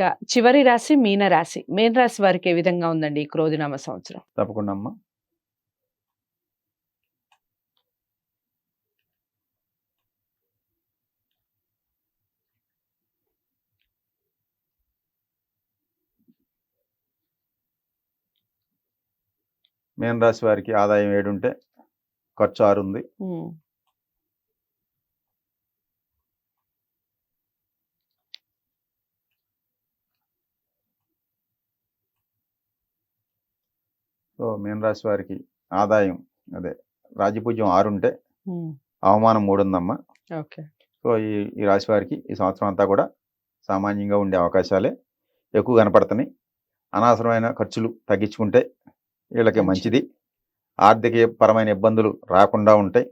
ఇక చివరి రాశి మీన రాశి. మీన రాశి వారికి ఏ విధంగా ఉందండి ఈ క్రోధినామ సంవత్సరం? తప్పకుండా అమ్మా. మీన రాశి వారికి ఆదాయం ఏడుంటే ఖర్చు ఆరు సో మీన రాశి వారికి ఆదాయం అదే రాజపూజ్యం ఆరు ఉంటే ఉమ్, అవమానం మూడు ఉందమ్మా ఓకే. సో ఈ ఈ రాశి వారికి ఈ సంవత్సరం అంతా కూడా సామాన్యంగా ఉండే అవకాశాలే. ఎక్కువ కనపడుతున్నాయి అనవసరమైన ఖర్చులు తగ్గించుకుంటే వీళ్ళకి మంచిది. ఆర్థిక పరమైన ఇబ్బందులు రాకుండా ఉంటాయి.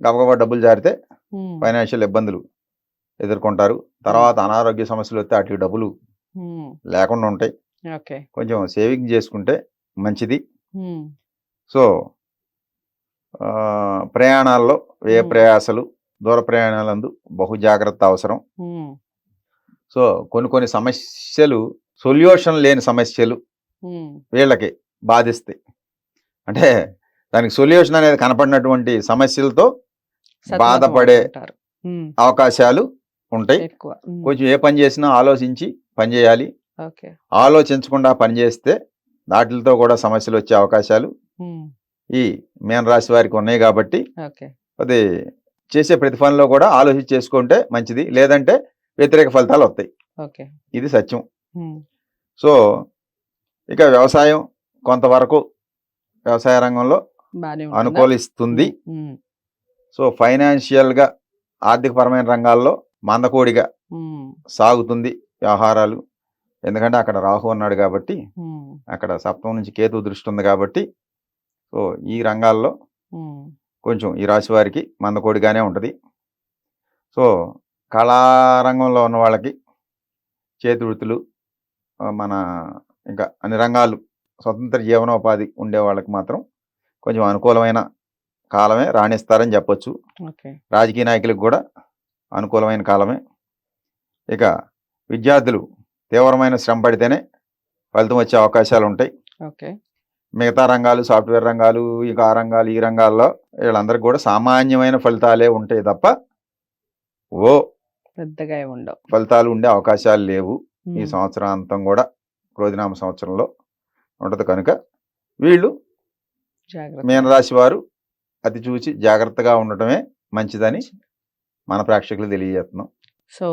గబగబా డబ్బులు జారితే ఫైనాన్షియల్ ఇబ్బందులు ఎదుర్కొంటారు. తర్వాత అనారోగ్య సమస్యలు వస్తే అటు డబ్బులు లేకుండా ఉంటాయి. కొంచెం సేవింగ్ చేసుకుంటే మంచిది. సో ప్రయాణాల్లో Hmm. ప్రయాసలు దూర ప్రయాణాలందు బహు జాగ్రత్త అవసరం. సో కొన్ని కొన్ని సమస్యలు సొల్యూషన్ లేని సమస్యలు వీళ్ళకి బాధిస్తాయి. అంటే దానికి సొల్యూషన్ అనేది కనపడినటువంటి సమస్యలతో బాధపడే అవకాశాలు ఉంటాయి. కొంచెం ఏ పని చేసినా ఆలోచించి పని చేయాలి. ఓకే. ఆలోచించకుండా పని వాటితో కూడా సమస్యలు వచ్చే అవకాశాలు ఈ మీన రాశి వారికి ఉన్నాయి కాబట్టి అది చేసే ప్రతి పనిలో కూడా ఆలోచించి చేసుకుంటే మంచిది. లేదంటే వ్యతిరేక ఫలితాలు వస్తాయి. ఇది సత్యం. సో ఇక వ్యవసాయం కొంతవరకు వ్యవసాయ రంగంలో? అనుకూలిస్తుంది. సో ఫైనాన్షియల్గా ఆర్థికపరమైన రంగాల్లో మందకోడిగా సాగుతుంది వ్యవహారాలు. ఎందుకంటే అక్కడ రాహు ఉన్నాడు కాబట్టి అక్కడ సప్తమం నుంచి కేతు దృష్టి ఉంది కాబట్టి సో ఈ రంగాల్లో కొంచెం ఈ రాశి వారికి మందకోడిగానే ఉంటుంది. సో కళారంగంలో ఉన్న వాళ్ళకి చేతి వృత్తులు మన ఇంకా అన్ని రంగాలు స్వతంత్ర జీవనోపాధి ఉండే వాళ్ళకి మాత్రం కొంచెం అనుకూలమైన కాలమే రాణిస్తారని చెప్పొచ్చు. రాజకీయ నాయకులకు కూడా అనుకూలమైన కాలమే. ఇక విద్యార్థులు తీవ్రమైన శ్రమ పడితేనే ఫలితం వచ్చే అవకాశాలు ఉంటాయి. ఓకే. మిగతా రంగాలు సాఫ్ట్వేర్ రంగాలు ఇక ఆ రంగాలు ఈ రంగాల్లో వీళ్ళందరికీ కూడా సామాన్యమైన ఫలితాలే ఉంటాయి తప్ప ఓ పెద్దగా ఉండవు. ఫలితాలు ఉండే అవకాశాలు లేవు. ఈ ఉమ్, సంవత్సరాంతం కూడా క్రోధినామ సంవత్సరంలో ఉంటది కనుక వీళ్ళు మీనరాశి వారు అతి చూసి జాగ్రత్తగా ఉండటమే మంచిదని మన ప్రేక్షకులు తెలియజేస్తున్నాం. సో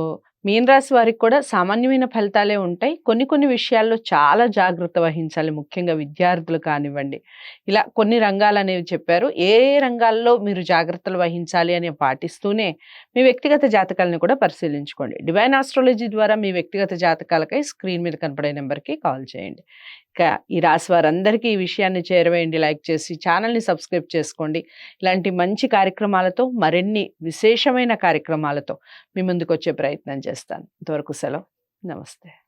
మీనరాశి వారికి కూడా సామాన్యమైన ఫలితాలే ఉంటాయి. కొన్ని కొన్ని విషయాల్లో చాలా జాగ్రత్త వహించాలి. ముఖ్యంగా విద్యార్థులు కానివ్వండి. ఇలా కొన్ని రంగాలు అనేవి చెప్పారు. ఏ రంగాల్లో మీరు జాగ్రత్తలు వహించాలి అని పాటిస్తూనే మీ వ్యక్తిగత జాతకాలను కూడా పరిశీలించుకోండి. డివైన్ ఆస్ట్రాలజీ ద్వారా మీ వ్యక్తిగత జాతకాలకై స్క్రీన్ మీద కనపడే నెంబర్కి కాల్ చేయండి. ఇక ఈ రాశి వారందరికీ ఈ విషయాన్ని చేరవేయండి. లైక్ చేసి ఛానల్ని సబ్స్క్రైబ్ చేసుకోండి. ఇలాంటి మంచి కార్యక్రమాలతో మరిన్ని విశేషమైన కార్యక్రమాలతో మీ ముందుకు వచ్చే ప్రయత్నం చేస్తాను. ఇంతవరకు సెలవు. నమస్తే.